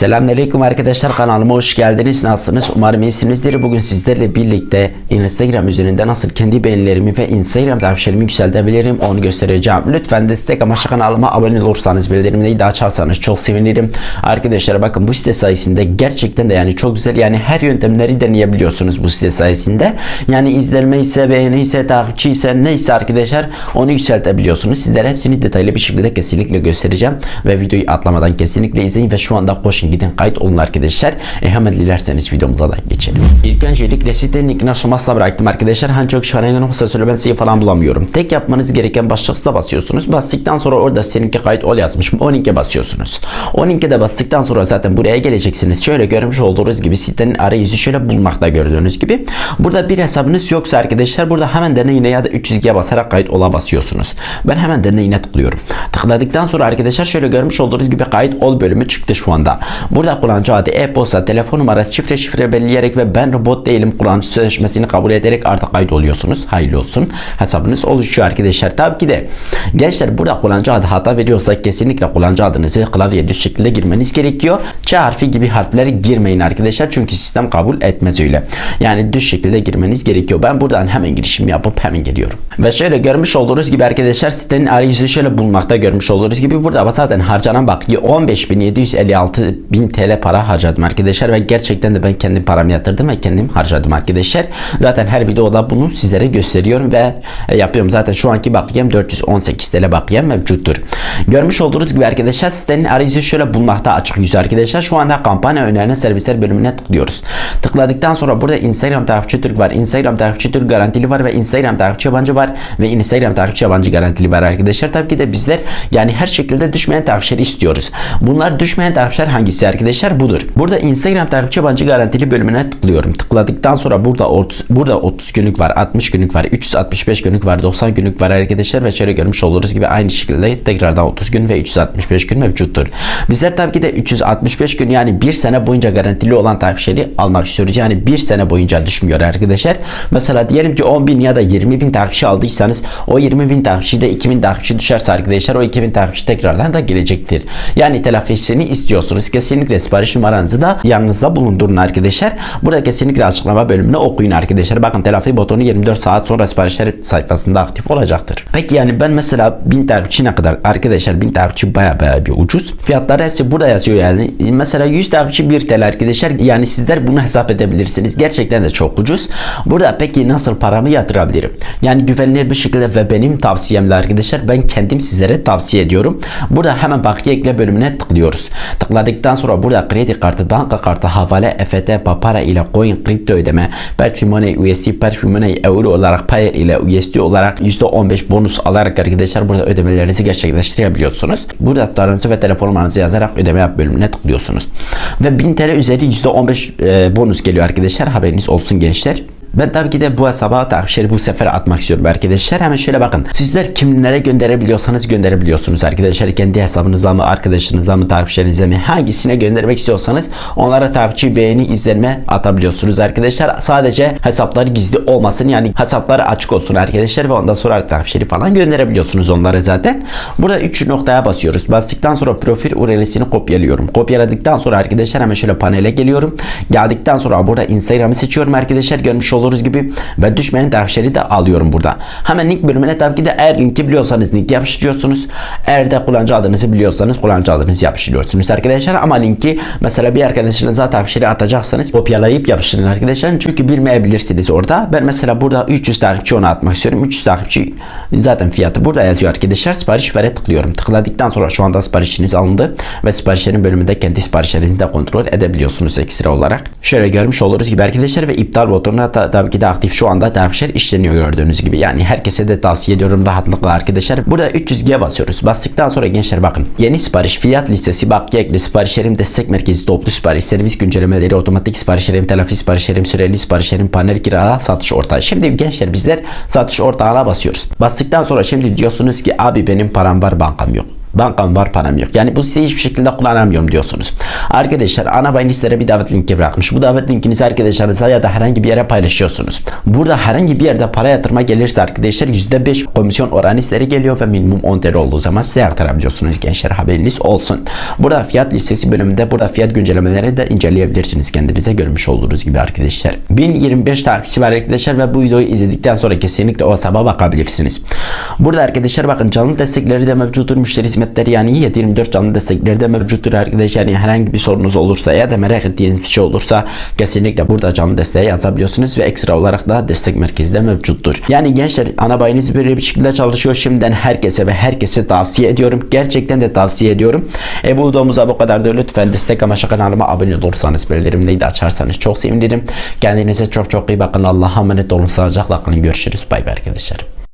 Selamünaleyküm arkadaşlar kanalıma hoş geldiniz. Nasılsınız? Umarım iyisinizdir. Bugün sizlerle birlikte Instagram üzerinde nasıl kendi beğenilerimi ve Instagram tavsiyelerimi yükseltebilirim onu göstereceğim. Lütfen destek amaçlı kanalıma abone olursanız bildirimleri de açarsanız çok sevinirim. Arkadaşlar bakın bu site sayesinde gerçekten de yani çok güzel yani her yöntemleri deneyebiliyorsunuz bu site sayesinde. Yani izlenme ise beğeni ise takipçi ise neyse arkadaşlar onu yükseltebiliyorsunuz. Sizlere hepsini detaylı bir şekilde kesinlikle göstereceğim ve videoyu atlamadan kesinlikle izleyin ve şu anda koşun gidin kayıt olun arkadaşlar. E hemen dilerseniz videomuza da geçelim. İlk öncelikle sitenin linkini aşamasına bıraktım arkadaşlar. Hani çok şifreni yoksa söyle ben sizi falan bulamıyorum. Tek yapmanız gereken başlıksa basıyorsunuz. Bastıktan sonra orada seninki kayıt ol yazmış. O linke basıyorsunuz. O linke de bastıktan sonra zaten buraya geleceksiniz. Şöyle görmüş olduğunuz gibi sitenin arayüzü şöyle bulmakta gördüğünüz gibi. Burada bir hesabınız yoksa arkadaşlar burada hemen deneyine ya da 300'ye basarak kayıt ola basıyorsunuz. Ben hemen deneyine tıklıyorum. Tıkladıktan sonra arkadaşlar şöyle görmüş olduğunuz gibi kayıt ol bölümü çıktı şu anda. Burada kullanıcı adı, e-posta, telefon numarası, şifre şifre belirleyerek ve ben robot değilim kullanıcı sözleşmesini kabul ederek artık kayıt oluyorsunuz. Hayırlı olsun. Hesabınız oluşuyor arkadaşlar. Tabii ki de gençler burada kullanıcı adı hata veriyorsa kesinlikle kullanıcı adınızı klavyeye düz şekilde girmeniz gerekiyor. Ç harfi gibi harfleri girmeyin arkadaşlar. Çünkü sistem kabul etmez öyle. Yani düz şekilde girmeniz gerekiyor. Ben buradan hemen girişim yapıp hemen geliyorum. Ve şöyle görmüş olduğunuz gibi arkadaşlar sitenin arayüzü şöyle bulmakta görmüş olduğunuz gibi burada zaten harcanan bak 15.756 bin TL para harcadım arkadaşlar ve gerçekten de ben kendi paramı yatırdım ve kendim harcadım arkadaşlar. Zaten her videoda bunu sizlere gösteriyorum ve e, yapıyorum. Zaten şu anki bakiyem 418 TL bakiyem mevcuttur. Görmüş olduğunuz gibi arkadaşlar sitenin arayüzü şöyle bulmakta açık yüzü arkadaşlar. Şu anda kampanya önerilen servisler bölümüne tıklıyoruz. Tıkladıktan sonra burada Instagram takipçi Türk var. Instagram takipçi Türk garantili var ve Instagram takipçi yabancı var ve Instagram takipçi yabancı garantili var arkadaşlar. Tabii ki de bizler yani her şekilde düşmeyen takipçileri istiyoruz. Bunlar düşmeyen takipçiler hangisi arkadaşlar? Budur. Burada Instagram takipçi yabancı garantili bölümüne tıklıyorum. Tıkladıktan sonra burada 30, burada 30 günlük var, 60 günlük var, 365 günlük var, 90 günlük var arkadaşlar ve şöyle görmüş olduğunuz gibi aynı şekilde tekrardan 30 gün ve 365 gün mevcuttur. Bizler tabii ki de 365 gün yani bir sene boyunca garantili olan takipçileri almak istiyoruz. Yani bir sene boyunca düşmüyor arkadaşlar. Mesela diyelim ki 10 bin ya da 20 bin takipçi aldıysanız o 20 bin takipçi de 2000 takipçi düşerse arkadaşlar o 2000 takipçi tekrardan da gelecektir. Yani telafisini istiyorsunuz. Kesinlikle sipariş numaranızı da yanınızda bulundurun arkadaşlar. Burada kesinlikle açıklama bölümünü okuyun arkadaşlar. Bakın telafi butonu 24 saat sonra siparişler sayfasında aktif olacaktır. Peki yani ben mesela 1000 takipçi ne kadar? Arkadaşlar 1000 takipçi baya baya bir ucuz. Fiyatları hepsi burada yazıyor yani. Mesela 100 takipçi 1 TL arkadaşlar. Yani sizler bunu hesap edebilirsiniz. Gerçekten de çok ucuz. Burada peki nasıl paramı yatırabilirim? Yani güvenilir bir şekilde ve benim tavsiyemle arkadaşlar ben kendim sizlere tavsiye ediyorum. Burada hemen bakiye ekle bölümüne tıklıyoruz. Tıkladıktan sonra burada kredi kartı, banka kartı, havale, EFT, papara ile coin, kripto ödeme, Perfumone, USD, Perfumone, euro olarak Payer ile USD olarak %15 bonus alarak arkadaşlar burada ödemelerinizi gerçekleştirebiliyorsunuz. Burada tutarınızı ve telefon numaranızı yazarak ödeme yap bölümüne tıklıyorsunuz. Ve 1000 TL üzeri %15 e, bonus geliyor arkadaşlar. Haberiniz olsun gençler. Ben tabii ki de bu hesaba takipçileri bu sefer atmak istiyorum arkadaşlar. Hemen şöyle bakın. Sizler kimlere gönderebiliyorsanız gönderebiliyorsunuz arkadaşlar. Kendi hesabınıza mı, arkadaşınıza mı, takipçilerinize mi hangisine göndermek istiyorsanız onlara takipçi, beğeni, izlenme atabiliyorsunuz arkadaşlar. Sadece hesapları gizli olmasın yani hesapları açık olsun arkadaşlar ve ondan sonra takipçileri falan gönderebiliyorsunuz onları zaten. Burada 3 noktaya basıyoruz. Bastıktan sonra profil URL'sini kopyalıyorum. Kopyaladıktan sonra arkadaşlar hemen şöyle panele geliyorum. Geldikten sonra burada Instagram'ı seçiyorum arkadaşlar. Görmüş oluruz gibi ve düşmeyen takipçileri de alıyorum burada. Hemen link bölümüne tabii ki de eğer linki biliyorsanız link yapıştırıyorsunuz. Eğer de kullanıcı adınızı biliyorsanız kullanıcı adınızı yapıştırıyorsunuz arkadaşlar. Ama linki mesela bir arkadaşınıza takipçileri atacaksanız kopyalayıp yapıştırın arkadaşlar. Çünkü bilmeyebilirsiniz orada. Ben mesela burada 300 takipçi ona atmak istiyorum. 300 takipçi zaten fiyatı burada yazıyor arkadaşlar. Sipariş vere tıklıyorum. Tıkladıktan sonra şu anda siparişiniz alındı ve siparişlerin bölümünde kendi siparişlerinizi de kontrol edebiliyorsunuz ekstra olarak. Şöyle görmüş oluruz gibi arkadaşlar ve iptal butonuna da tabii ki de aktif şu anda takipçiler işleniyor gördüğünüz gibi. Yani herkese de tavsiye ediyorum rahatlıkla arkadaşlar. Burada 300G basıyoruz. Bastıktan sonra gençler bakın. Yeni sipariş, fiyat listesi, bakiye ekli, siparişlerim destek merkezi, toplu sipariş, servis güncellemeleri, otomatik siparişlerim, telafi siparişlerim, süreli siparişlerim, panel kirala, satış ortağı. Şimdi gençler bizler satış ortağına basıyoruz. Bastıktan sonra şimdi diyorsunuz ki abi benim param var bankam yok. Bankam var param yok. Yani bu siteyi hiçbir şekilde kullanamıyorum diyorsunuz. Arkadaşlar ana sizlere bir davet linki bırakmış. Bu davet linkinizi arkadaşlarınıza ya da herhangi bir yere paylaşıyorsunuz. Burada herhangi bir yerde para yatırma gelirse arkadaşlar %5 komisyon oranı sizlere geliyor ve minimum 10 TL olduğu zaman size aktarabiliyorsunuz gençler haberiniz olsun. Burada fiyat listesi bölümünde burada fiyat güncellemeleri de inceleyebilirsiniz kendinize görmüş olduğunuz gibi arkadaşlar. 1025 takipçi var arkadaşlar ve bu videoyu izledikten sonra kesinlikle o hesaba bakabilirsiniz. Burada arkadaşlar bakın canlı destekleri de mevcuttur. Müşteri hizmetleri yani 724 canlı destekleri de mevcuttur arkadaşlar. Yani herhangi bir sorunuz olursa ya da merak ettiğiniz bir şey olursa kesinlikle burada canlı desteğe yazabiliyorsunuz ve ekstra olarak da destek merkezi de mevcuttur. Yani gençler ana bayiniz böyle bir şekilde çalışıyor. Şimdiden herkese ve herkese tavsiye ediyorum. Gerçekten de tavsiye ediyorum. E bu videomuza bu kadar da lütfen destek amaçlı kanalıma abone olursanız bildirimleri de açarsanız çok sevinirim. Kendinize çok çok iyi bakın. Allah'a emanet olun. Sağlıcakla kalın. Görüşürüz. Bay bay arkadaşlar.